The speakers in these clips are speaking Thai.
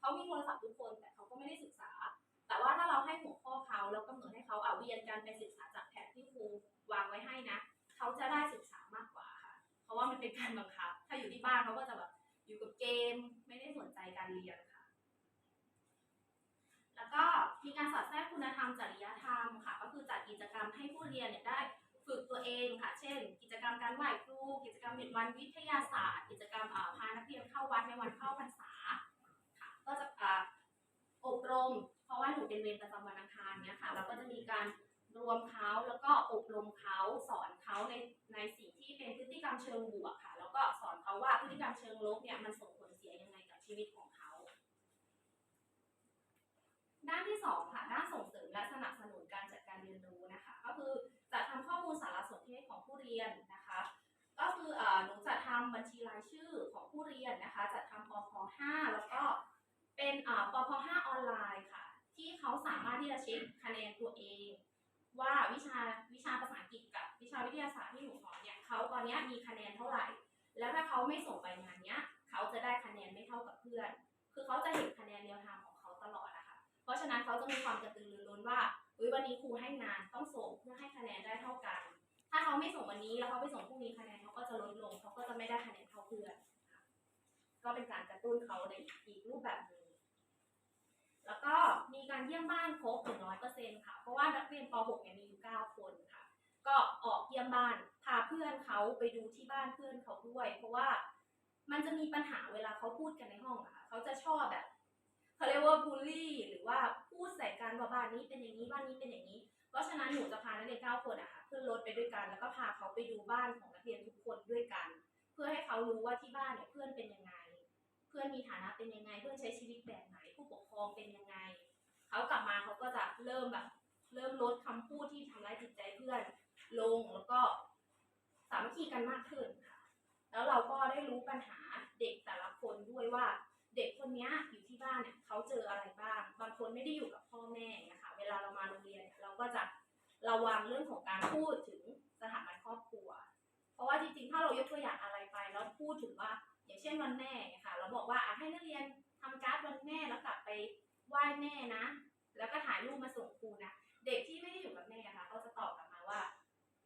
เขามีโทรศัพท์ทุกคนแต่เขาก็ไม่ได้ศึกษา แต่ว่าถ้าเราให้หัวข้อเขาแล้วกำหนดให้เขาเอาเรียนการไปศึกษาจากแผนที่ครูวางไว้ให้นะเขาจะได้ศึกษามากกว่าค่ะ เพราะว่ามันเป็นการบังคับ ถ้าอยู่ที่บ้านเขาก็จะแบบอยู่กับเกมไม่ได้สนใจการเรียนค่ะ แล้วก็มีการสอดแทรกคุณธรรมจริยธรรมค่ะ ก็คือจัดกิจกรรมให้ผู้เรียนเนี่ยได้ฝึกตัวเองค่ะ เช่น กิจกรรมการไหว้ครู กิจกรรมเป็นวันวิทยาศาสตร์ กิจกรรมอ่อพานักเรียนเข้าวัดในวันเข้าพรรษาค่ะ ก็จะอ่าอบรม เพราะว่าหนูเป็นเวรประจำวันอังคารเนี่ยค่ะ เราก็จะมีการรวมเขาแล้วก็อบรมเขาสอนเขาในในสิ่งที่เป็นพฤติกรรมเชิงบวกค่ะ แล้วก็สอนเขาว่าพฤติกรรมเชิงลบเนี่ยมันส่งผลเสียยังไงกับชีวิตของเขา ด้านที่สองค่ะด้านส่งเสริมและสนับสนุนการจัดการเรียนรู้นะคะ ก็คือจัดทำข้อมูลสารสนเทศของผู้เรียนนะคะ ก็คืออหนูจะทำบัญชีรายชื่อของผู้เรียนนะคะจัดทำปพ5แล้วก็เป็นปพ5ออนไลน์ค่ะ เขาสามารถที่จะเช็คคะแนนตัวเอง ว่าวิชาวิชาภาษาอังกฤษกับวิชาวิทยาศาสตร์ที่หนูสอนเนี่ยเขาตอนนี้มีคะแนนเท่าไหร่ แล้วถ้าเขาไม่ส่งไปงานเนี้ยเขาจะได้คะแนนไม่เท่ากับเพื่อน คือเขาจะเห็นคะแนนเรียลไทม์ของเขาตลอดอะค่ะเพราะฉะนั้นเขาจะมีความกระตือรือร้นว่าเฮ้ยวันนี้ครูให้งานต้องส่งเพื่อให้คะแนนได้เท่ากัน ถ้าเขาไม่ส่งวันนี้แล้วเขาไปส่งพรุ่งนี้คะแนนเขาก็จะลดลงเขาก็จะไม่ได้คะแนนเท่าเพื่อนก็เป็นการกระตุ้นเขาในอีกรูปแบบหนึ่งแล้ว การเยี่ยมบ้านครบถึงร้อยเปอร์เซ็นต์ค่ะ เพราะว่านักเรียนป .6 เนี่ยมีอยู่เก้าคนค่ะ ก็ออกเยี่ยมบ้านพาเพื่อนเขาไปดูที่บ้านเพื่อนเขาด้วย เพราะว่ามันจะมีปัญหาเวลาเขาพูดกันในห้องอะค่ะเขาจะชอบแบบเขาเรียกว่าบูลลี่หรือว่าพูดใส่กันว่าบ้านนี้เป็นอย่างนี้บ้านนี้เป็นอย่างนี้ เพราะฉะนั้นหนูจะพานักเรียนเก้าคนอะค่ะขึ้นรถไปด้วยกัน แล้วก็พาเขาไปดูบ้านของนักเรียนทุกคนด้วยกัน เพื่อให้เขารู้ว่าที่บ้านเนี่ยเพื่อนเป็นยังไง เพื่อนมีฐานะเป็นยังไง เพื่อนใช้ชีวิตแบบไหน ผู้ปกครองเป็นยังไง เขากลับมาเขาก็จะเริ่มแบบ เริ่มลดคำพูดที่ทำร้ายจิตใจเพื่อนลงแล้วก็สามัคคีกันมากขึ้นค่ะ แล้วเราก็ได้รู้ปัญหาเด็กแต่ละคนด้วยว่า เด็กคนนี้อยู่ที่บ้านเนี่ยเขาเจออะไรบ้าง บางคนไม่ได้อยู่กับพ่อแม่นะคะ เวลาเรามาโรงเรียนเนี่ยเราก็จะระวังเรื่องของการพูดถึงสถาบันครอบครัว เพราะว่าจริงๆ ถ้าเรายกตัวอย่างอะไรไปแล้วพูดถึงว่า อย่างเช่นวันแม่ค่ะ เราบอกว่าให้นักเรียนทำการ์ดวันแม่แล้วกลับไป ไหว้แม่นะ แล้วก็ถ่ายรูปมาส่งครูนะ เด็กที่ไม่ได้อยู่กับแม่ค่ะเขาจะตอบกลับมาว่า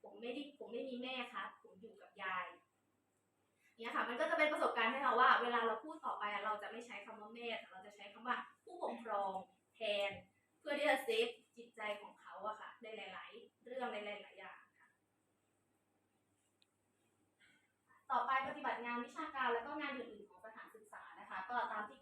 ผมไม่ได้ผมไม่มีแม่ครับ ผมอยู่กับยายเนี่ยค่ะ มันก็จะเป็นประสบการณ์ให้เราว่า เวลาเราพูดต่อไปเราจะไม่ใช้คำว่าแม่แต่เราจะใช้คำว่าผู้ปกครองแทน เพื่อที่จะเซฟจิตใจของเขาอะค่ะในหลาย ๆ เรื่องในหลาย ๆ อย่างค่ะ ต่อไปปฏิบัติงานวิชาการแล้วก็งานอื่น ๆ ของสถานศึกษานะคะ ก็ตามที่